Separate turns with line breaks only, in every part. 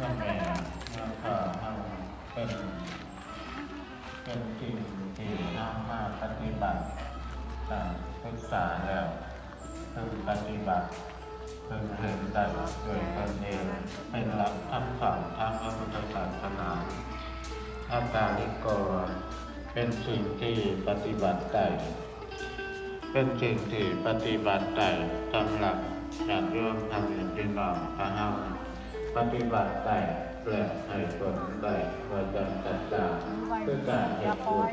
เมื่แม่เมื่อข้าทำเป็นเป็นสิ่งที่นำมาปฏิบัติการศึกษาแล้วพึงปฏิบัติพึงเห็นได้โดยตนเองเป็นหลักคำสอนทางพระพุทธศาสนาอาตาลิโกเป็นสิ่งที่ปฏิบัติได้เป็นสิ่งที่ปฏิบัติได้สำหรับญาติโยมทำอย่างที่น้องพระเฮา ปฏิบัติได้และให้ผลได้ว่าจำกัดจาคือการเหตุผล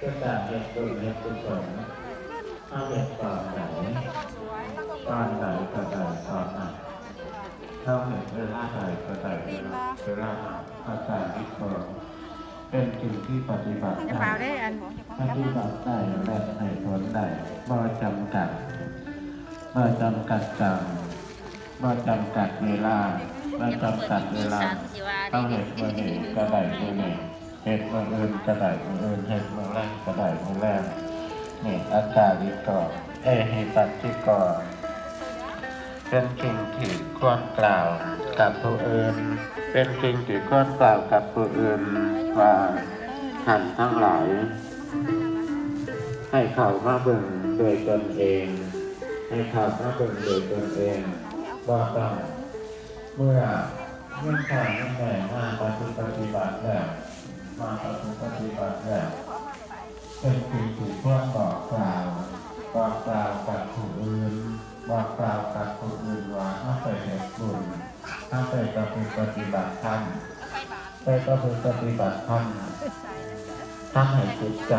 คือการเหตุผลเหตุผลถ้าเหตุตอนไหนตอนไหนก็ได้ตอนนั้นถ้าเหตุเวลาใดก็ได้เวลาเวลานั้นอาจารที่คนเป็นสิ่งที่ปฏิบัติได้ปฏิบัติได้และให้ผลได้บ่จำกัดบ่จำกัดจำ บ่จำกัดเวลาบ่จำกัดเวลาต้องเหตุมื่อนี้ก็ได้เมื่อนี้เหตุเมื่ออื่นก็ได้เมื่ออื่นเหตุเมื่อแรกก็ได้เมื่อแรกนี่อาจาริกรเอหิปัสสิกรเป็นสิ่งที่ควรกล่าวกับผู้อื่น เป็นสิ่งที่ควรกล่าวกับผู้อื่นว่าท่านทั้งหลาย ให้เขามาเบิ่งโดยตนเอง ให้เขามาเบิ่งโดยตนเอง ว่าต้องเมื่อเมื่อข่าวเมื่อแม่มาปฏิปฏิบัติแล้วมาปฏิปฏิบัติแล้วเป็นสิ่งที่ควรบอกกล่าวบอกกล่าวกับผู้อื่นบอกกล่าวกับผู้อื่นว่าถ้าไปเหตุบุญถ้าไปปฏิปฏิบัติธรรมไปปฏิบัติธรรมทำให้จิตใจ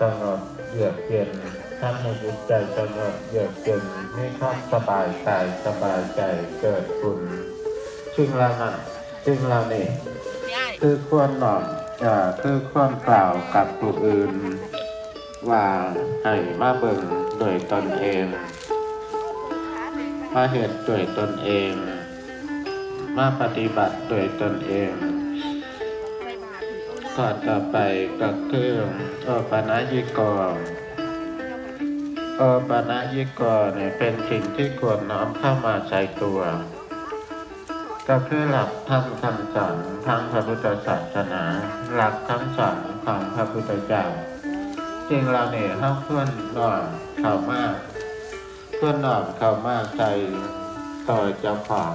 สงบเยือกเย็น ทำให้จิตใจสงบเยือกเย็นมีควาสบายกายสบายใจเกิดบุญซึ่งเรานั้นซึ่งเรานี่คือควรหนอมอ่อคือควรกล่าวกับผู้อื่น ว่าให้มาเบิ่งโดยตนเองมาเหตุโดยตนเอง มาปฏิบัติโดยตนเองข้อต่อไปก็คือโอปนะยิกร โอปะนะยิกรเนี่ยเป็นสิ่งที่ควรน้อมเข้ามาใส่ตัวก็คือหลักธรรมคำสอนทางพระพุทธศาสนา หลักคำสอนของพระพุทธเจ้าจริงเราเนี่ยห้าเพื่อนน้อมเข้ามากเพื่อนน้อมเข้ามากใส่ต่อยเจ้าของ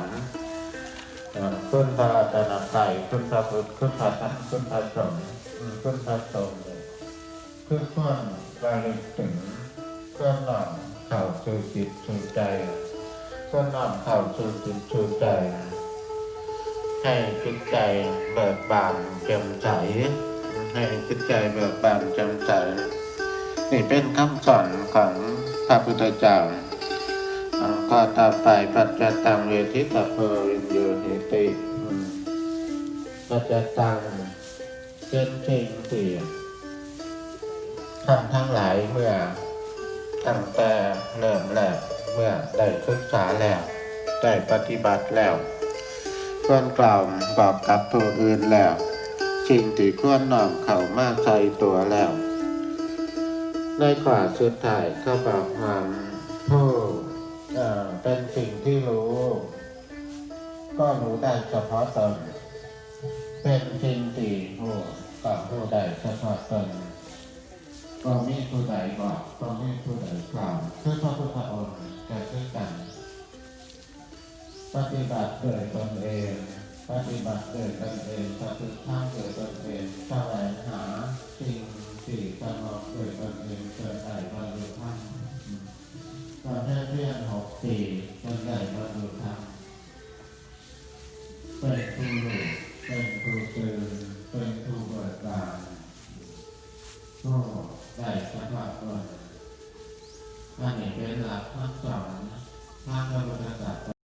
เอ่อคุณพระรัตนตรัยคุณพระพุทธคุณพระธรรมคุณพระสงฆ์อืมคุณพระสงฆ์เนี่ยคือควรระลึกถึง ควรน้อมเข้าสู่จิตสู่ใจควรน้อมเข้าสู่จิตสู่ใจ ให้จิตใจเบิกบานแจ่มใส ให้จิตใจเบิกบานแจ่มใส นี่เป็นคำสอนของพระพุทธเจ้าอ่าก็ต่อไปปัจจตังเวทิตาเพรินโยเหติปัจจตังเป็นสิ่งที่ท่านทั้งหลายเมื่อ ตั้งแต่เริ่มแรกเมื่อได้ศึกษาแล้วได้ปฏิบัติแล้วควรกล่าวบอกกับผู้อื่นแล้วสิ่งที่ควรน้อมเข้ามาใส่ตัวแล้วในขวาสุดท้ายเขาบอกความผู้เอ่อเป็นสิ่งที่รู้ ก็รู้ได้เฉพาะตนเป็นสิ่งที่รู้ก็รู้ได้เฉพาะตน พ่อแม่ผู้ใดบอกพ่อแม่ผู้ใดกล่าวคือพระพุทธองค์จเช่วกัน ปฏิบัติเกิดตนเอง ปฏิบัติเกิดตนเองปฏิท่าเกิดตนเองแสวงหาสิ่งสี่สงบเกิดตนเองเกิดใหญ่บรรลุธรรมตอนแรกเรียนหกสี่อนใหญ่บรรลุ ก็ได้สภาพก่อนถ้าเห็นเป็นหลักภาคสองภาคพระพุทธศาสนา